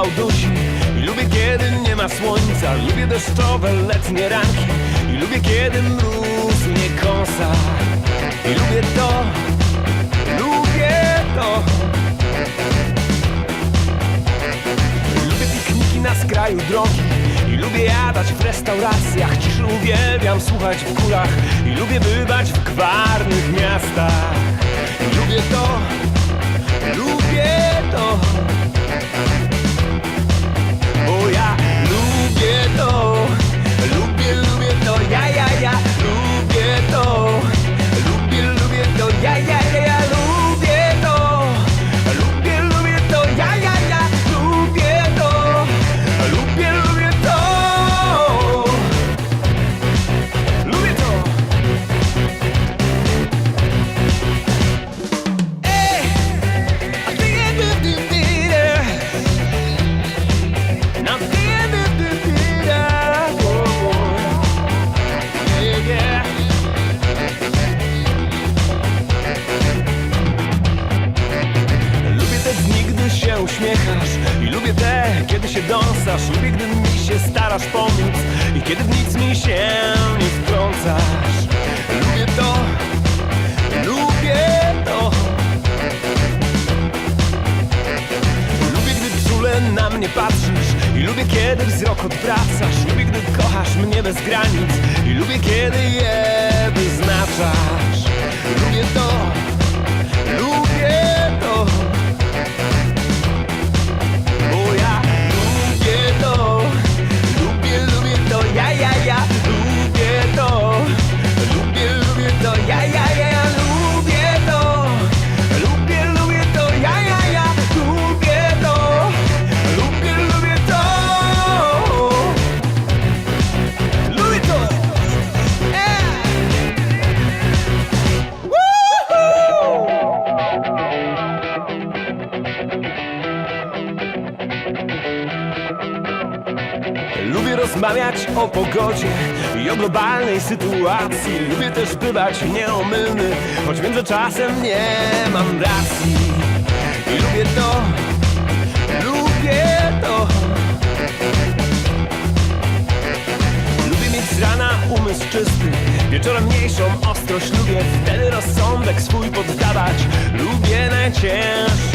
upał dusi. I lubię kiedy nie ma słońca. Lubię deszczowe letnie ranki. I lubię kiedy mróz mnie kąsa. I lubię to, lubię to. Lubię pikniki na skraju drogi. I lubię jadać w restauracjach. Ciszy uwielbiam słuchać w górach I lubię bywać w gwarnych miastach się uśmiechasz I lubię te, kiedy się dąsasz Lubię, gdy mi się starasz pomóc I kiedy w nic mi się nie wtrącasz. Lubię to, lubię to. Lubię, gdy czule na mnie patrzysz I lubię, kiedy wzrok odwracasz. Lubię, gdy kochasz mnie bez granic I lubię, kiedy lubię to, ja, Lubię rozmawiać o pogodzie i o globalnej sytuacji. Lubię też bywać nieomylny, choć że czasem nie mam racji. I lubię to, lubię to. Lubię mieć z rana umysł czysty Wieczorem mniejszą ostrość. Lubię Wtedy rozsądek swój poddawać. Lubię najcięższej